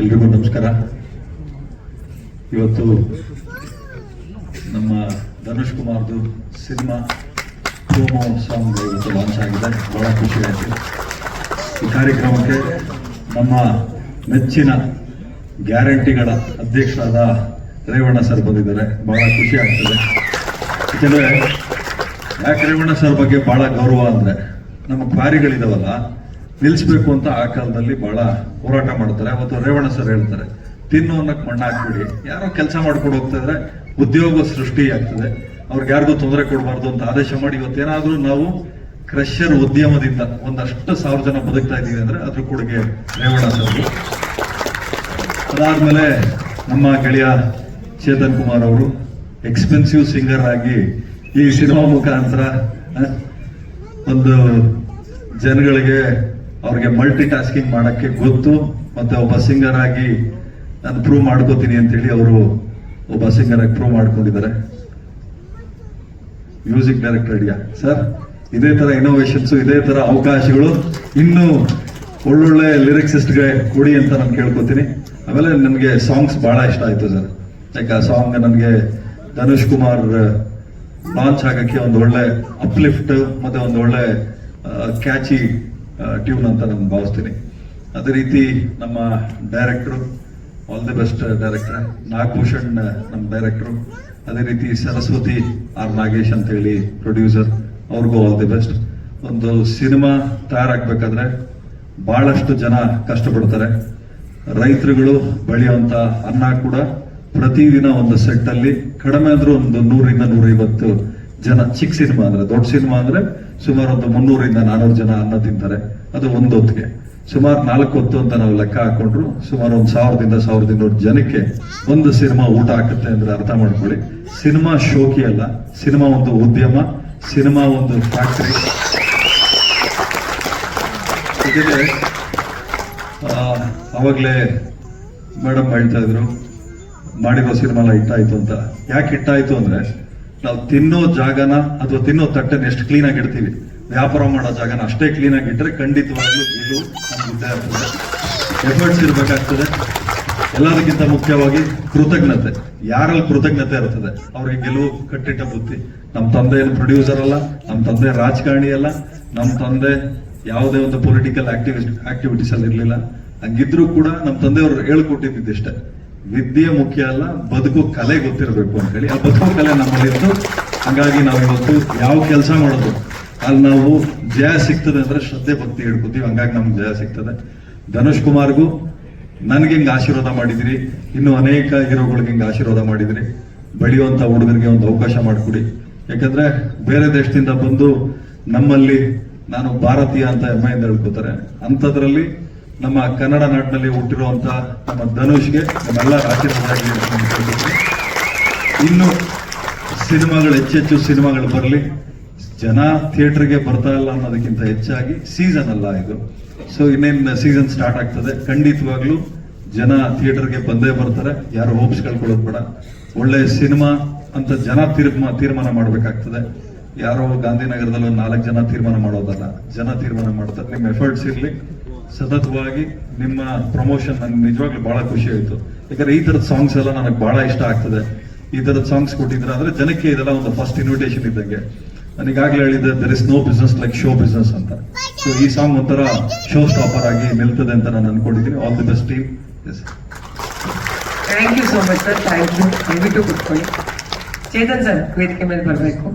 ಎಲ್ರಿಗೂ ನಮಸ್ಕಾರ. ಇವತ್ತು ನಮ್ಮ ಧನುಷ್ ಕುಮಾರ್ದು ಸಿನಿಮಾ ಪ್ರೋಮೋ ಸಾಂಗ್ ಇವತ್ತು ಲಾಂಚ್ ಆಗಿದೆ. ಬಹಳ ಖುಷಿ ಆಯಿತು. ಈ ಕಾರ್ಯಕ್ರಮಕ್ಕೆ ನಮ್ಮ ನೆಚ್ಚಿನ ಗ್ಯಾರಂಟಿಗಳ ಅಧ್ಯಕ್ಷರಾದ ರೇವಣ್ಣ ಸರ್ ಬಂದಿದ್ದಾರೆ. ಬಹಳ ಖುಷಿ ಆಗ್ತದೆ. ಯಾಕೆಂದ್ರೆ ಯಾಕೆ ರೇವಣ್ಣ ಸರ್ ಬಗ್ಗೆ ಬಹಳ ಗೌರವ ಅಂದರೆ, ನಮ್ಮ ಕ್ವಾರಿಗಳಿದಾವಲ್ಲ ನಿಲ್ಲಿಸ್ಬೇಕು ಅಂತ ಆ ಕಾಲದಲ್ಲಿ ಬಹಳ ಹೋರಾಟ ಮಾಡ್ತಾರೆ. ಅವತ್ತು ರೇವಣ ಸರ್ ಹೇಳ್ತಾರೆ, ತಿನ್ನು ಅನ್ನಕ್ ಮಣ್ಣ ಹಾಕ್ಬಿಡಿ ಯಾರೋ ಕೆಲಸ ಮಾಡ್ಕೊಂಡು ಹೋಗ್ತಾ ಇದ್ರೆ ಉದ್ಯೋಗ ಸೃಷ್ಟಿ ಆಗ್ತದೆ. ಅವ್ರಿಗೆ ಯಾರಿಗೂ ತೊಂದರೆ ಕೊಡಬಾರ್ದು ಅಂತ ಆದೇಶ ಮಾಡಿ ಇವತ್ತೇನಾದ್ರೂ ನಾವು ಕ್ರಷರ್ ಉದ್ಯಮದಿಂದ ಒಂದಷ್ಟು ಸಾವಿರ ಜನ ಬದುಕ್ತಾ ಇದೀವಿ ಅಂದ್ರೆ ಅದ್ರ ಕೊಡುಗೆ ರೇವಣ ಸರ್ ಅದಾದ್ಮೇಲೆ ನಮ್ಮ ಗೆಳೆಯ ಚೇತನ್ ಕುಮಾರ್ ಅವರು, ಎಕ್ಸ್ಪೆನ್ಸಿವ್ ಸಿಂಗರ್ ಆಗಿ ಈ ಸಿನಿಮಾ ಮುಖಾಂತರ ಒಂದು ಜನಗಳಿಗೆ ಅವ್ರಿಗೆ ಮಲ್ಟಿ ಟಾಸ್ಕಿಂಗ್ ಮಾಡಕ್ಕೆ ಗೊತ್ತು ಮತ್ತೆ ಒಬ್ಬ ಸಿಂಗರ್ ಆಗಿ ನಾನು ಪ್ರೂವ್ ಮಾಡ್ಕೋತೀನಿ ಅಂತೇಳಿ ಅವರು ಒಬ್ಬ ಸಿಂಗರ್ ಆಗಿ ಪ್ರೂವ್ ಮಾಡ್ಕೊಂಡಿದ್ದಾರೆ. ಮ್ಯೂಸಿಕ್ ಡೈರೆಕ್ಟರ್ ಇಡಿಯಾ ಸರ್ ಇದೇ ತರ ಇನೋವೇಷನ್ಸ್ ಇದೇ ತರ ಅವಕಾಶಗಳು ಇನ್ನು ಒಳ್ಳೊಳ್ಳೆ ಲಿರಿಕ್ಸಿಸ್ಟ್ಗೆ ಕೊಡಿ ಅಂತ ನಾನು ಕೇಳ್ಕೊತೀನಿ. ಆಮೇಲೆ ನನಗೆ ಸಾಂಗ್ಸ್ ಬಹಳ ಇಷ್ಟ ಆಯ್ತು ಸರ್ ಲೈಕ್ ಆ ಸಾಂಗ್ ನನಗೆ ಧನುಷ್ ಕುಮಾರ್ ಲಾಂಚ್ ಆಗೋಕ್ಕೆ ಒಂದು ಒಳ್ಳೆ ಅಪ್ಲಿಫ್ಟ್ ಮತ್ತೆ ಒಂದು ಒಳ್ಳೆ ಕ್ಯಾಚಿ ಟ್ಯೂನ್ ಅಂತ ನಾನು ಭಾವಿಸ್ತೀನಿ. ಅದೇ ರೀತಿ ನಮ್ಮ ಡೈರೆಕ್ಟ್ರು all the best director. Nagabhushan, ನಮ್ಮ ಡೈರೆಕ್ಟ್ರು. ಅದೇ ರೀತಿ ಸರಸ್ವತಿ ಆರ್ ನಾಗೇಶ್ ಅಂತ ಹೇಳಿ ಪ್ರೊಡ್ಯೂಸರ್. ಅವ್ರಿಗೂ ಆಲ್ ದಿ ಬೆಸ್ಟ್ ಒಂದು ಸಿನಿಮಾ ತಯಾರಾಗಬೇಕಾದ್ರೆ ಬಹಳಷ್ಟು ಜನ ಕಷ್ಟಪಡ್ತಾರೆ. ರೈತರುಗಳು ಬೆಳೆಯುವಂತ ಅನ್ನ ಕೂಡ ಪ್ರತಿದಿನ ಒಂದು ಸೆಟ್ ಅಲ್ಲಿ ಕಡಿಮೆ ಆದರೂ ಒಂದು ನೂರಿಂದ ನೂರೈವತ್ತು ಜನ ಚಿಕ್ಕ ಸಿನಿಮಾ ಅಂದ್ರೆ ದೊಡ್ಡ ಸಿನಿಮಾ ಅಂದ್ರೆ ಸುಮಾರು ಒಂದು ಮುನ್ನೂರಿಂದ ನಾನೂರು ಜನ ಅನ್ನ ತಿಂತಾರೆ. ಅದು ಒಂದೊತ್ತಿಗೆ. ಸುಮಾರು ನಾಲ್ಕು ಹೊತ್ತು ಅಂತ ನಾವು ಲೆಕ್ಕ ಹಾಕೊಂಡ್ರು. ಸುಮಾರು ಒಂದು ಸಾವಿರದಿಂದ ಸಾವಿರದ ಇನ್ನೂರು ಜನಕ್ಕೆ ಒಂದು ಸಿನಿಮಾ ಊಟ ಹಾಕುತ್ತೆ ಅಂದ್ರೆ ಅರ್ಥ ಮಾಡ್ಕೊಳ್ಳಿ. ಸಿನಿಮಾ ಶೋಕಿ ಅಲ್ಲ, ಸಿನಿಮಾ ಒಂದು ಉದ್ಯಮ, ಸಿನಿಮಾ ಒಂದು ಫ್ಯಾಕ್ಟರಿ. ಅವಾಗಲೇ ಮೇಡಮ್ ಹೇಳ್ತಾ ಇದ್ರು, ಮಾಡಿರೋ ಸಿನಿಮಾ ಎಲ್ಲ ಹಿಟ್ಟಾಯ್ತು ಅಂತ. ಯಾಕೆ ಹಿಟ್ಟಾಯ್ತು ಅಂದ್ರೆ ನಾವು ತಿನ್ನೋ ಜಾಗನ ಅಥವಾ ತಿನ್ನೋ ತಟ್ಟೆನ ಎಷ್ಟು ಕ್ಲೀನ್ ಆಗಿ ಇಡ್ತೀವಿ? ವ್ಯಾಪಾರ ಮಾಡೋ ಜಾಗನ ಅಷ್ಟೇ ಕ್ಲೀನ್ ಆಗಿ ಇಟ್ಟರೆ ಖಂಡಿತವಾಗ್ಲೂ ನಮ್ಗೆ ಎಫರ್ಟ್ಸ್ ಇರಬೇಕಾಗ್ತದೆ. ಎಲ್ಲದಕ್ಕಿಂತ ಮುಖ್ಯವಾಗಿ ಕೃತಜ್ಞತೆ. ಯಾರಲ್ಲಿ ಕೃತಜ್ಞತೆ ಇರ್ತದೆ? ಅವ್ರಿಗೆ ಗೆಲುವು ಕಟ್ಟಿಟ್ಟ ಬುದ್ಧಿ. ನಮ್ಮ ತಂದೆ ಪ್ರೊಡ್ಯೂಸರ್ ಅಲ್ಲ, ನಮ್ಮ ತಂದೆ ರಾಜಕಾರಣಿ ಅಲ್ಲ, ನಮ್ಮ ತಂದೆ ಯಾವುದೇ ಒಂದು ಪೊಲಿಟಿಕಲ್ ಆಕ್ಟಿವಿಸ್ಟ್ ಆಕ್ಟಿವಿಟೀಸ್ ಅಲ್ಲಿ ಇರಲಿಲ್ಲ. ಹಂಗಿದ್ರು ಕೂಡ ನಮ್ಮ ತಂದೆಯವರು ಹೇಳ್ಕೊಟ್ಟಿದ್ದಿಷ್ಟೇ ವಿದ್ಯೆ ಮುಖ್ಯ ಅಲ್ಲ, ಬದುಕು ಕಲೆ ಗೊತ್ತಿರಬೇಕು ಅಂತ ಹೇಳಿ ಆ ಬದುಕು ಕಲೆ ನಮ್ಮಲ್ಲಿತ್ತು. ಹಂಗಾಗಿ ನಾವು ಇವತ್ತು ಯಾವ ಕೆಲಸ ಮಾಡೋದು, ಅಲ್ಲಿ ನಾವು ಜಯ ಸಿಗ್ತದೆ ಅಂದ್ರೆ ಶ್ರದ್ಧೆ ಭಕ್ತಿ ಹಿಡ್ಕೊತೀವಿ. ಹಂಗಾಗಿ ನಮ್ಗೆ ಜಯ ಸಿಗ್ತದೆ. ಧನುಷ್ ಕುಮಾರ್ಗೂ ನನ್ಗೆ ಹಿಂಗ್ ಆಶೀರ್ವಾದ ಮಾಡಿದಿರಿ. ಇನ್ನು ಅನೇಕ ಹೀರೋಗಳಿಗೆ ಹಿಂಗ್ ಆಶೀರ್ವಾದ ಮಾಡಿದಿರಿ. ಬೆಳೆಯುವಂತ ಹುಡುಗರಿಗೆ ಒಂದು ಅವಕಾಶ ಮಾಡಿಕೊಡಿ. ಯಾಕಂದ್ರೆ ಬೇರೆ ದೇಶದಿಂದ ಬಂದು ನಮ್ಮಲ್ಲಿ ನಾನು ಭಾರತೀಯ ಅಂತ ಹೆಮ್ಮೆಯಿಂದ ಹೇಳ್ಕೊತಾರೆ. ಅಂಥದ್ರಲ್ಲಿ ನಮ್ಮ ಕನ್ನಡ ನಾಡಿನಲ್ಲಿ ಹುಟ್ಟಿರುವಂತ ನಮ್ಮ ಧನುಷ್ಗೆ ನಮ್ಮೆಲ್ಲ ಆಶೀರ್ವಾದ ಆಗ್ಲಿ ಅಂತ ಇನ್ನು ಸಿನಿಮಾಗಳು, ಹೆಚ್ಚೆಚ್ಚು ಸಿನಿಮಾಗಳು ಬರಲಿ. ಜನ ಥಿಯೇಟರ್ಗೆ ಬರ್ತಾ ಇಲ್ಲ ಅನ್ನೋದಕ್ಕಿಂತ ಹೆಚ್ಚಾಗಿ ಸೀಸನ್ ಅಲ್ಲ ಇದು. ಸೊ ಇನ್ನೇನು ಸೀಸನ್ ಸ್ಟಾರ್ಟ್ ಆಗ್ತದೆ. ಖಂಡಿತವಾಗ್ಲೂ ಜನ ಥಿಯೇಟರ್ಗೆ ಬಂದೇ ಬರ್ತಾರೆ. ಯಾರು ಹೋಪ್ಸ್ ಕಳ್ಕೊಳ್ಳೋದು ಬೇಡ. ಒಳ್ಳೆ ಸಿನಿಮಾ ಅಂತ ಜನ ತೀರ್ಮಾನ ತೀರ್ಮಾನ ಮಾಡಬೇಕಾಗ್ತದೆ. ಯಾರೋ ಗಾಂಧಿನಗರದಲ್ಲಿ ಒಂದು ನಾಲ್ಕು ಜನ ತೀರ್ಮಾನ ಮಾಡೋದಲ್ಲ. ಜನ ತೀರ್ಮಾನ ಮಾಡ್ತಾರೆ. ನಿಮ್ಮ ಎಫರ್ಟ್ಸ್ ಇರಲಿ. ಸತತವಾಗಿ ನಿಮ್ಮ ಪ್ರಮೋಷನ್ ನನಗೆ ನಿಜವಾಗ್ಲೂ ಬಹಳ ಖುಷಿ ಆಯ್ತು. ಯಾಕಂದ್ರೆ ಈ ತರದ ಸಾಂಗ್ಸ್ ಎಲ್ಲ ನನಗೆ ಬಹಳ ಇಷ್ಟ ಆಗ್ತದೆ. ಈ ತರದ ಸಾಂಗ್ಸ್ ಕೊಟ್ಟಿದ್ರೆ ಅಂದ್ರೆ ಜನಕ್ಕೆ ಇದೆಲ್ಲ ಒಂದು ಫಸ್ಟ್ ಇನ್ವಿಟೇಷನ್ ಇದ್ದಂಗೆ. ನನಗಾಗ್ಲೇ ಹೇಳಿದ್ದೆ there is no business like show business ಅಂತ. ಸೊ ಈ ಸಾಂಗ್ ಒಂಥರ ಶೋ ಸ್ಟಾಪರ್ ಆಗಿ ನಿಲ್ತದೆ ಅಂತ ನಾನು ಅನ್ಕೊಂಡಿದ್ದೀನಿ. All the best team yes thank you so much sir thank you ದಯವಿಟ್ಟು ಚೇತನ್ ಸರ್ ವೇದಿಕೆ ಮೇಲೆ ಬರಬೇಕು.